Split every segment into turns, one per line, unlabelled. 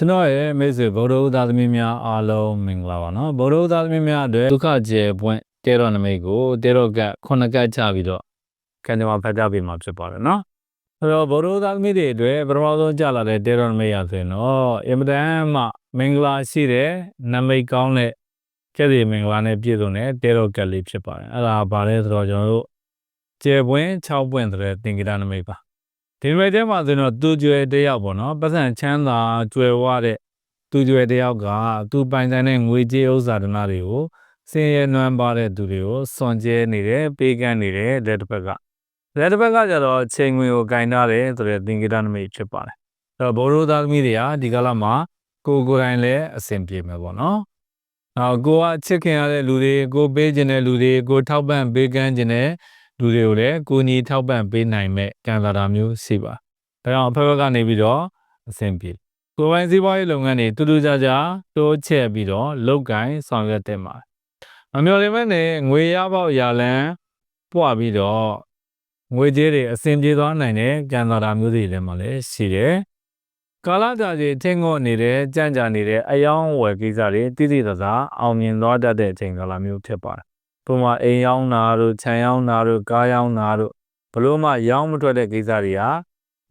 ကျွန်တော်ရဲ့မိတ်ဆွေဗုဒ္ဓဥသားသမီးများအားလုံးမင်္ဂလာပါနော်ဗုဒ္ဓဥသားသမီးများအတွက်ဒုက္ခကျေပွင့်တေရောနမိတ်ကိုတေရောကခုနှစ်ကတ်ချပြီးတော့ကံကြမ္မာဖတ်ပြပေးမှာဖြစ်ပါတယ်နော်အဲ့တော့ဗုဒ္ဓဥသားသမီးတွေအတွက်ပထမဆုံးကြလာတဲ့တေရောနမိတ်ရဆိုရင်တော့အင်မတန်မှမင်္ဂလာရှိတဲ့နမိတ်ကောင်းတဲ့ကျက်စီမင်္ဂလာနဲ့ပြည့်စုံတဲ့တေရောကတ်လေးဖြစ်ပါတယ်အဲ့ဒါဘာလဲဆိုတော့ကျွန်တော်တို့ကျေပွင့်6ပွင့်တဲ့သင်္ကေတနမိတ်ပါ ဒီလိုတဲမှာဆိုရင်တော့သူကျွယ်တယောက်ပေါ့နော်ပတ်စံချမ်းသာကျွယ်ဝတဲ့သူကျွယ်တယောက်ကသူပိုင်ဆိုင်တဲ့ငွေကြေးဥစ္စာဒနာတွေကိုစင်ရနွမ်းပါတဲ့သူတွေကိုစွန့်ကြဲနေတယ်ပေးကမ်းနေတယ်လက်တစ်ဖက်ကလက်တစ်ဖက်ကကျတော့ချိန်ငွေကိုဂင်ထားတယ်ဆိုတဲ့သင်္ကေတနမိတ်ဖြစ်ပါတယ်အဲ့တော့ဘိုးတို့သားသမီးတွေကဒီကလာမှာကိုယ်ကိုယ်တိုင်လည်းအဆင်ပြေမယ်ပေါ့နော်နောက်ကိုကချစ်ခင်ရတဲ့လူတွေကိုပေးခြင်းတဲ့လူတွေကိုထောက်ပံ့ပေးကမ်းခြင်းတဲ့ လူတွေကိုလည်းကိုညီထောက်ပံ့ပေးနိုင်မဲ့ကံလာတာမျိုးရှိပါ။ဒါကြောင့်အဖက်ဖက်ကနေပြီးတော့အဆင်ပြေ။ကိုယ်ပိုင်စီးပွားရေးလုပ်ငန်းတွေတူတူကြကြတိုးချဲ့ပြီးတော့လုပ်ကိုင်ဆောင်ရွက်တဲ့မှာ။မမျှော်လင့်မဲ့နဲ့ငွေရပေါက်ရလန်းပွားပြီးတော့ငွေကြေးတွေအဆင်ပြေသွားနိုင်တဲ့ကံလာတာမျိုးတွေလည်းမလည်းရှိတယ်။ကာလကြာကြီးထင်းငေါ့နေတဲ့ကြံ့ကြာနေတဲ့အယောင်းဝယ်ကိစ္စတွေတိတိကျကျအောင်မြင်သွားတတ်တဲ့အချိန်ကာလမျိုးဖြစ်ပါတယ်။ ပုံမှန်အိမ်ရောင်းတာတို့ခြံရောင်းတာတို့ကားရောင်းတာတို့ဘလို့မှရောင်းမထွက်တဲ့ကိစ္စတွေက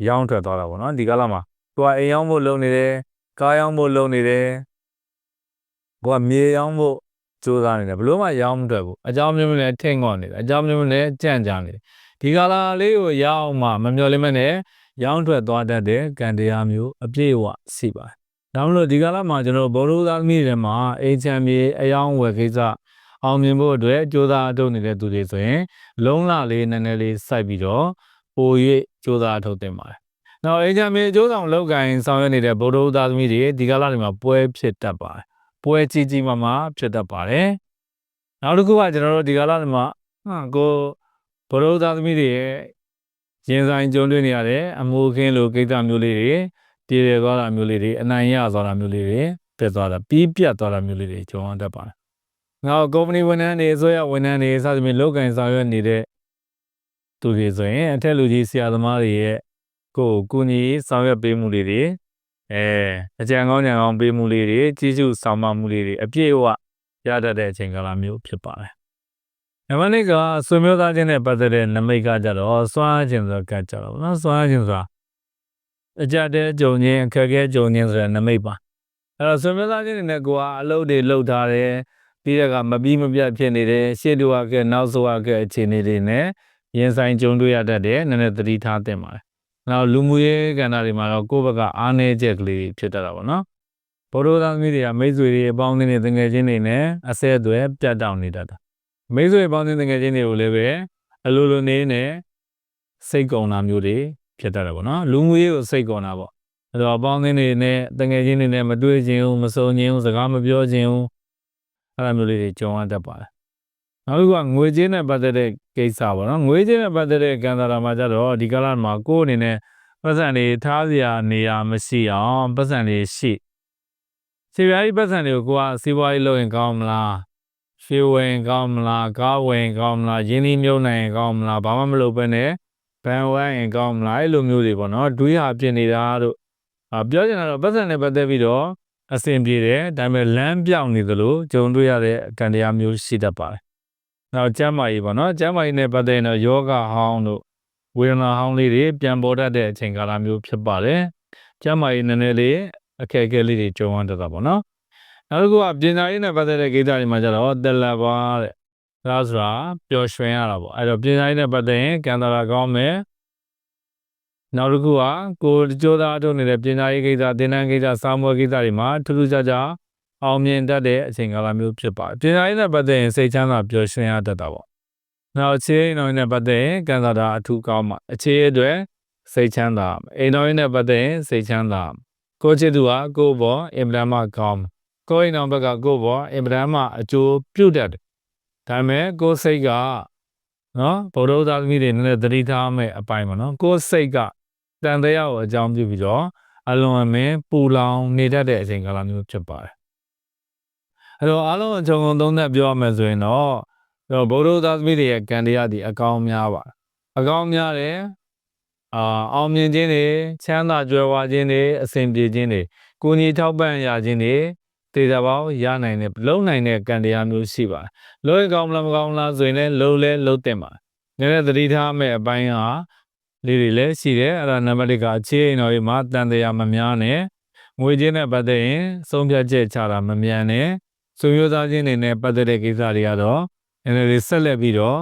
ရောင်းထွက်သွားတာပေါ့နော်ဒီကာလမှာကိုကအိမ်ရောင်းဖို့လုပ်နေတယ်ကားရောင်းဖို့လုပ်နေတယ်ကိုကမြေရောင်းဖို့စူးစမ်းနေတယ်ဘလို့မှရောင်းမထွက်ဘူးအကြောင်းမျိုးမျိုးနဲ့ထိတ်ငေါ့နေတယ်အကြောင်းမျိုးမျိုးနဲ့ကြံ့ကြာနေတယ်ဒီကာလလေးကိုရအောင်မှမမျှော်လင့်မနဲ့ရောင်းထွက်သွားတတ်တဲ့ကံတရားမျိုးအပြည့်အဝရှိပါတယ်ဒါမှမဟုတ်ဒီကာလမှာကျွန်တော်ဘောလုံးသားသမီးတွေမှာအိမ်ချမ်းမြေအယောင်းဝယ်ကိစ္စ အောင်မြင်ဖို့အတွက်ကြိုးစားအထုတ်နေတဲ့သူတွေဆိုရင် လုံးလလေးနည်းနည်းလေးစိုက်ပြီးတော့ပို၍ကြိုးစားအထုတ်တင်ပါတယ်။နောက်အေဂျင့်မေအကျိုးဆောင်လောက်ကင်ဆောင်ရွက်နေတဲ့ဗုဒ္ဓဦးသားသမီးတွေဒီကလာတွေမှာပွဲဖြစ်တတ်ပါတယ်။ပွဲကြီးကြီးမားမားဖြစ်တတ်ပါတယ်။နောက်တစ်ခုကကျွန်တော်တို့ဒီကလာတွေမှာဟာကိုဗုဒ္ဓဦးသားသမီးတွေရဲ့ရင်ဆိုင်ကြုံတွေ့နေရတဲ့အမှုခင်းလိုကိစ္စမျိုးလေးတွေတည်ရသွားတာမျိုးလေးတွေအနိုင်ရသွားတာမျိုးလေးတွေပြတ်သွားတာပြီးပြတ်သွားတာမျိုးလေးတွေကြုံရတတ်ပါတယ် ငါကုမ္ပဏီဝန်ထမ်းတွေအစိုးရဝန်ထမ်းတွေစသဖြင့်လုပ်ကင်ဆောင်ရွက်နေတဲ့သူတွေဆိုရင်အထက်လူကြီးဆရာသမားတွေရဲ့ကိုယ်ကိုကူညီဆောင်ရွက်ပေးမှုလေးတွေအဲအကြံကောင်းဉာဏ်ကောင်းပေးမှုလေးတွေကြီးစုဆောင်မမှုလေးတွေအပြည့်အဝရတတ်တဲ့အချိန်ကာလမျိုးဖြစ်ပါတယ်။နံပါတ်၄ကဆွေမျိုးသားချင်းနဲ့ပတ်သက်တဲ့နမိတ်ကကြတော့စွမ်းအားခြင်းဆိုကကြတော့ဗောနော်စွမ်းအားခြင်းဆိုတာအကြတဲ့ကြုံချင်းအခက်အခဲကြုံချင်းဆိုတဲ့နမိတ်ပါ။အဲ့တော့ဆွေမျိုးသားချင်းတွေနဲ့ကိုကအလုပ်တွေလုပ်ထားတယ် ပြီးတဲ့ကမပြီးမပြတ်ဖြစ်နေတယ်ရှေ့တူကဲနောက်ဆိုကဲအခြေအနေတွေနဲ့ရင်ဆိုင်ကြုံတွေ့ရတတ်တယ်နည်းနည်းသတိထားသင့်ပါတယ်။နောက်လူမှုရေးကဏ္ဍတွေမှာတော့ကိုယ့်ဘက်ကအားနည်းချက်ကလေးတွေဖြစ်တတ်တာပေါ့နော်။ဘောဓိသားသမီးတွေကမိတ်ဆွေတွေအပေါင်းအသင်းတွေတငယ်ချင်းတွေနဲ့အဆက်အသွယ်ပြတ်တောက်နေတတ်တာ။မိတ်ဆွေအပေါင်းအသင်းတငယ်ချင်းတွေကိုလည်းပဲအလိုလိုနေနဲ့စိတ်ကုံတာမျိုးတွေဖြစ်တတ်တယ်ပေါ့နော်။လူမှုရေးကိုစိတ်ကုံတာပေါ့။အဲ့တော့အပေါင်းအသင်းတွေနဲ့တငယ်ချင်းတွေနဲ့မတွေ့ခြင်းဘူးမဆုံခြင်းဘူးစကားမပြောခြင်းဘူး အဲ့လိုမျိုးလေးတွေကြုံရတတ်ပါတယ်။နောက်တစ်ခုကငွေကြေးနဲ့ပတ်သက်တဲ့ကိစ္စပေါ့နော်။ငွေကြေးနဲ့ပတ်သက်တဲ့ကံတာရာမှာကြတော့ဒီကလာမှာကိုယ်အနေနဲ့ပတ်စံတွေထားစရာနေရာမရှိအောင်ပတ်စံတွေရှိစီပွားရေးပတ်စံတွေကိုကိုကစီးပွားရေးလုပ်ရင်ကောင်းမလား။ရွှေဝင်ကောင်းမလား။ကားဝင်ကောင်းမလား။ရင်းနှီးမြှုပ်နှံရင်ကောင်းမလား။ဘာမှမလုပ်ဘဲနဲ့ဘန်ဝိုင်းရင်ကောင်းမလား။အဲ့လိုမျိုးတွေပေါ့နော်။တွေးဟာပြင်နေတာတို့အာပြောချင်တာတော့ပတ်စံနဲ့ပတ်သက်ပြီးတော့ အဆင်ပြေတယ်ဒါပေမဲ့လမ်းပြောင်းနေသလိုဂျုံတွေ့ရတဲ့အကံတရားမျိုးရှိတတ်ပါတယ်။နောက်ကျမ်းမာရေးပေါ့နော်ကျမ်းမာရေးနဲ့ပတ်သက်ရင်တော့ယောဂဟောင်းတို့ဝေဒနာဟောင်းလေးတွေပြန်ပေါ်တတ်တဲ့အချိန်ကာလမျိုးဖြစ်ပါတယ်။ကျမ်းမာရေးနည်းနည်းလေးအခက်အခဲလေးတွေကြုံရတတ်တာပေါ့နော်။နောက်တစ်ခုကပညာရေးနဲ့ပတ်သက်တဲ့ကိစ္စတွေမှာကျတော့တက်လက်ပါတဲ့။ဒါဆိုတာပျော်ရွှင်ရတာပေါ့။အဲ့တော့ပညာရေးနဲ့ပတ်သက်ရင်ကံတာရာကောင်းမယ်။ နောက်တစ်ခုကကိုယ်ကြိုးစားအထုတ်နေတဲ့ပညာရေးကိစ္စသင်တန်းကိစ္စစာမွေးကိစ္စတွေမှာထူးထူးခြားခြားအောင်မြင်တတ်တဲ့အချိန်ကာလမျိုးဖြစ်ပါတယ်ပညာရေးနဲ့ပတ်သက်ရင်စိတ်ချမ်းသာပျော်ရွှင်ရတတ်တာပေါ့နောက်အခြေအိမ်တော်နဲ့ပတ်သက်ရင်ကံစားတာအထူးကောင်းမှာအခြေအတွက်စိတ်ချမ်းသာအိမ်တော်နဲ့ပတ်သက်ရင်စိတ်ချမ်းသာကိုချစ်သူကကိုယ့်ဘောအင်မတန်မှကောင်းကိုယ့်အိမ်တော်ဘက်ကကိုယ့်ဘောအင်မတန်မှအကျိုးပြုတတ်တယ်ဒါပေမဲ့ကိုယ်စိတ်ကနော်ဗုဒ္ဓသာသမီတွေနည်းနည်းသတိထားမဲ့အပိုင်းပါနော်ကိုယ်စိတ်က တန်တရားကိုအကြောင်းပြုပြီးတော့အလွန်အမင်းပူလောင်နေတတ်တဲ့အချိန်ကာလမျိုးဖြစ်ပါတယ်။အဲ့တော့အားလုံးအချုံငုံသုံးသက်ပြောရမယ်ဆိုရင်တော့တော့ဗုဒ္ဓသာသမီတွေရဲ့ကံတရားဒီအကောင်းများပါတယ်။အကောင်းများတယ်အာအောင်မြင်ခြင်းတွေချမ်းသာကြွယ်ဝခြင်းတွေအစဉ်ပြေခြင်းတွေကိုကြီးထောက်ပံ့ရခြင်းတွေတေသာပေါင်းရနိုင်တဲ့လုံနိုင်တဲ့ကံတရားမျိုးရှိပါတယ်လုံးရင်ကောင်းမလားမကောင်းလားဆိုရင်လည်းလုံးလဲလုံးတင်ပါတယ်နည်းနည်းသတိထားမဲ့အပိုင်းဟာ လေးတွေလည်းရှိတယ်အဲ့ဒါနံပါတ်1ကအခြေအိမ်တော်ကြီးမှာတန်တရားမများနဲ့ငွေချင်းနဲ့ပတ်သက်ရင်ဆုံးဖြတ်ချက်ချတာမမြန်နဲ့ဆွေမျိုးသားချင်းတွေနဲ့ပတ်သက်တဲ့ကိစ္စတွေကတော့နည်းနည်းလေးဆက်လက်ပြီးတော့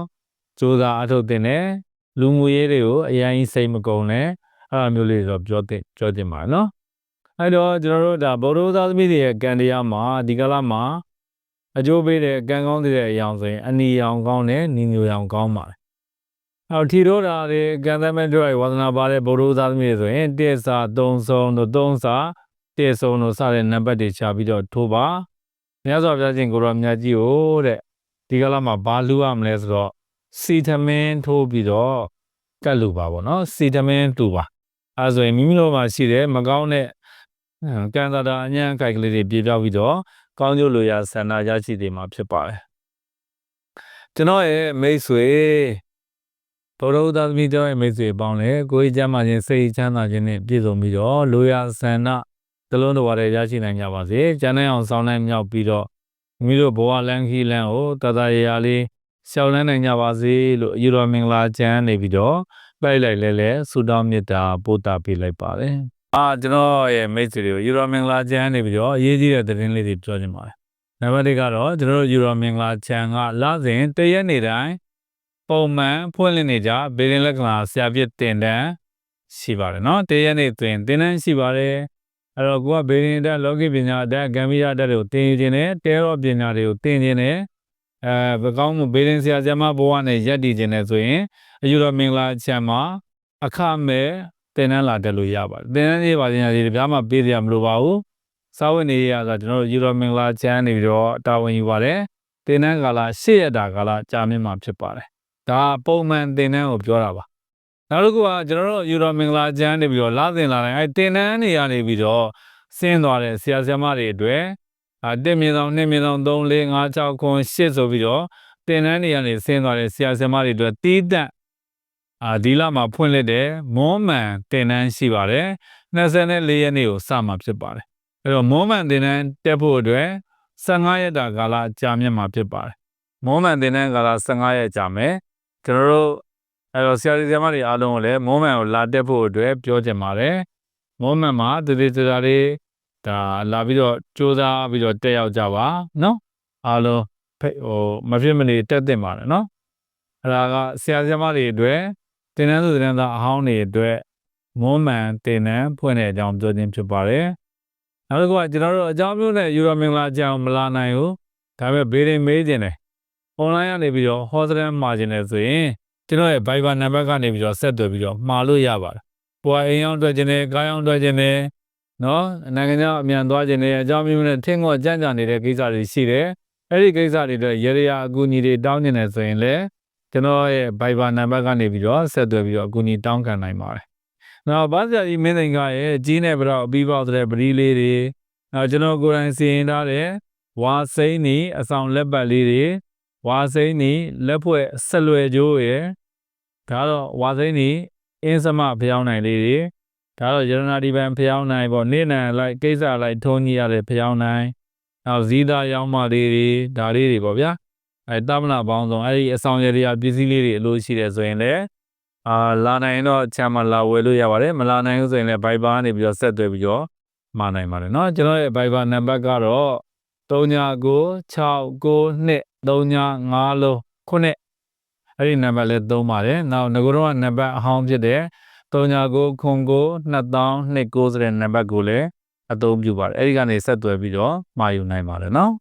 စူးစမ်းအထောက်တင်တယ်လူမှုရေးတွေကိုအရင်စိတ်မကုန်နဲ့အဲ့လိုမျိုးလေးတော့ပြောတင်ပြောတင်ပါနော်အဲ့တော့ကျွန်တော်တို့ဒါဗုဒ္ဓသာသမီတွေရဲ့ကံတရားမှာဒီကလာမှာအကျိုးပေးတဲ့ကံကောင်းတဲ့အရာဆိုရင်အနီရောင်ကောင်းတယ်နီညိုရောင်ကောင်းပါတယ် အော်ထီတို့တာတွေကံသမက်တို့ရဲ့ဝါသနာပါတဲ့ဗုဒ္ဓသာသမီတွေဆိုရင်တစ်စာသုံးဆုံးတို့သုံးစာတစ်ဆုံးတို့စတဲ့နံပါတ်တွေချပြီးတော့ထိုးပါမြတ်စွာဘုရားရှင်ကိုရောမြတ်ကြီးကိုတဲ့ဒီကလာမှာဘာလူရမလဲဆိုတော့စီထမင်းထိုးပြီးတော့ကတ်လူပါပေါ့နော်စီထမင်းတူပါအဲဆိုရင်မိမိတို့မှာရှိတဲ့မကောင်းတဲ့ကံသာတာအញ្ញံကြိုက်ကလေးတွေပြေပြောက်ပြီးတော့ကောင်းကျိုးလိုရာဆန္ဒရရှိနေမှာဖြစ်ပါတယ်ကျွန်တော်ရဲ့မိတ်ဆွေ ဘုရားသာသမီတော်ရဲ့မိတ်ဆွေပေါင်းလေကိုယ်ကျမ်းမာခြင်းစိတ်ချမ်းသာခြင်းနဲ့ပြည့်စုံပြီးတော့လိုရာဆန္ဒသလုံးတော်ရရရှိနိုင်ကြပါစေ။ကျမ်းနိုင်အောင်ဆောင်းနိုင်မြောက်ပြီးတော့မိမိတို့ဘဝလန်းခီလန်းကိုတတရရလေးရှောက်လန်းနိုင်ကြပါစေလို့အယူတော်မင်္ဂလာကျမ်းနေပြီးတော့ပိုက်လိုက်လဲလဲဆုတောင်းမေတ္တာပို့တာပေးလိုက်ပါတယ်။အာကျွန်တော်ရဲ့မိတ်ဆွေတွေကိုယူတော်မင်္ဂလာကျမ်းနေပြီးတော့အရေးကြီးတဲ့သတင်းလေးတွေပြောချင်ပါတယ်။နံပါတ်1ကတော့ကျွန်တော်တို့ယူတော်မင်္ဂလာကျမ်းကလစဉ်တရက်နေ့တိုင်း ပုံမှန်ဖွင့်လှစ်နေကြဘေးရင်လက္ခဏာဆရာပြစ်တင်တန်းရှိပါတယ်နော်တရက်နေ့တွင်တင်တန်းရှိပါတယ်အဲ့တော့ကိုကဘေးရင်တက်လောကီပညာတက်ဂမ်ဘီယာတက်တွေကိုတင်ခြင်းနဲ့တဲရောပညာတွေကိုတင်ခြင်းနဲ့အဲဘကောင်းမှုဘေးရင်ဆရာဆရာမဘဝနဲ့ရက်တည်ခြင်းနဲ့ဆိုရင်အယူတော်မင်္ဂလာချမ်းမှာအခမဲ့တင်တန်းလာတက်လို့ရပါတယ်တင်တန်းရေးပါခြင်းတွေဒါမှပေးရမလို့ပါဘူးစာဝတ်နေရဆိုကျွန်တော်တို့ယူတော်မင်္ဂလာချမ်းနေပြီးတော့တာဝန်ယူပါတယ်တင်တန်းကာလရှေ့ရတာကာလကြာမြင့်မှာဖြစ်ပါတယ် ဒါပုံမှန်တင်တန်းကိုပြောတာပါနောက်တစ်ခုကကျွန်တော်တို့ယူတော်မင်္ဂလာကျမ်းနေပြီးတော့လာသင်လာတိုင်းအဲတင်တန်းနေရနေပြီးတော့ဆင်းသွားတဲ့ဆရာဆရာမတွေအတွက်အာတင်မြေဆောင်နှစ်မြေဆောင်3 4 5 6ခွန်8ဆိုပြီးတော့တင်တန်းနေရနေဆင်းသွားတဲ့ဆရာဆရာမတွေအတွက်တီးတက်အာဒီလမှာဖွင့်လက်တဲ့မွန်မှန်တင်တန်းရှိပါတယ်24ရက်နေ့ကိုစမှာဖြစ်ပါတယ်အဲတော့မွန်မှန်တင်တန်းတက်ဖို့အတွက်15ရက်တာကာလကြာမြင့်မှာဖြစ်ပါတယ်မွန်မှန်တင်တန်းကာလ15ရက်ကြာမယ် ကျွန်တော်တို့အဲတော့ဆရာကြီးဆရာမတွေအားလုံးကိုလည်းမွန်မှန်ကိုလာတက်ဖို့အတွက်ပြောချင်ပါတယ်မွန်မှန်မှာတတိတရာလေးဒါလာပြီးတော့စူးစမ်းပြီးတော့တက်ရောက်ကြပါနော်အားလုံးဟိုမဖြစ်မနေတက်တင်ပါတယ်နော်အဲဒါကဆရာဆရာမတွေအတွက်တင်နန်းသူတင်နန်းသားအဟောင်းတွေအတွက်မွန်မှန်တင်နန်းဖွင့်တဲ့အကြောင်းပြောခြင်းဖြစ်ပါတယ်နောက်တစ်ခုကကျွန်တော်တို့အကြောင်းမျိုးနဲ့ယူရမင်္ဂလာအကြောင်းမလာနိုင်ဘူးဒါပေမဲ့ဘေးရင်မေးခြင်းတယ် online ကနေပြီးတော့ hostel မှာခြင်းတယ်ဆိုရင်ကျွန်တော်ရဲ့ Viber နံပါတ်ကနေပြီးတော့ဆက်သွယ်ပြီးတော့မှာလို့ရပါတယ်။ပွာအိမ်အောင်တွေ့ခြင်းနဲ့ကားအောင်တွေ့ခြင်းနဲ့နော်နိုင်ငံခြားအမြန်သွားခြင်းနဲ့အကြောင်းမျိုးနဲ့ထင်းငေါ့ကြမ်းကြနေတဲ့ကိစ္စတွေရှိတယ်။အဲ့ဒီကိစ္စတွေတော့ရေရရာအကူအညီတွေတောင်းနေတယ်ဆိုရင်လည်းကျွန်တော်ရဲ့ Viber နံပါတ်ကနေပြီးတော့ဆက်သွယ်ပြီးတော့အကူအညီတောင်းခံနိုင်ပါတယ်။နောက်ဘာသာကြီးမင်းသိင်္ဂရဲ့ကြီးနဲ့ပြီးတော့အပြီးပေါက်တဲ့ပရိလေးတွေနောက်ကျွန်တော်ကိုယ်တိုင်စီရင်ထားတဲ့ဝါစိမ့်နေအဆောင်လက်ပတ်လေးတွေ ဝါစိမ့်နေလက်ဖွဲ့ဆက်လွယ်ကျိုးရယ်ဒါတော့ဝါစိမ့်နေအင်းစမဖျောင်းနိုင်လေးတွေဒါတော့ယရနာဒီပန်ဖျောင်းနိုင်ပေါ့နေနံလိုက်ကိစ္စလိုက်ထုံးကြီးရတဲ့ဖျောင်းနိုင်နောက်ဇီးသားရောင်းမလေးတွေဒါလေးတွေပေါ့ဗျာအဲတမနာပေါင်းဆုံးအဲဒီအဆောင်ရည်ရပစ္စည်းလေးတွေအလို့ရှိတယ်ဆိုရင်လည်းအာလာနိုင်တော့ချမ်းမလာဝယ်လို့ရပါတယ်မလာနိုင်ဘူးဆိုရင်လည်း Viber နေပြီးတော့ဆက်သွယ်ပြီးတော့မှာနိုင်ပါတယ်เนาะကျွန်တော်ရဲ့ Viber နံပါတ်ကတော့399692 39လုံးခုနှစ်အဲ့ဒီနံပါတ်လေးသုံးပါတယ်နောက်ငကိုတော့နံပါတ်အဟောင်းဖြစ်တဲ့39ခွန်ကို2000 290ဆိုတဲ့နံပါတ်ကိုလည်းအသုံးပြုပါတယ်အဲ့ဒီကနေဆက်သွယ်ပြီးတော့မှာယူနိုင်ပါတယ်နော်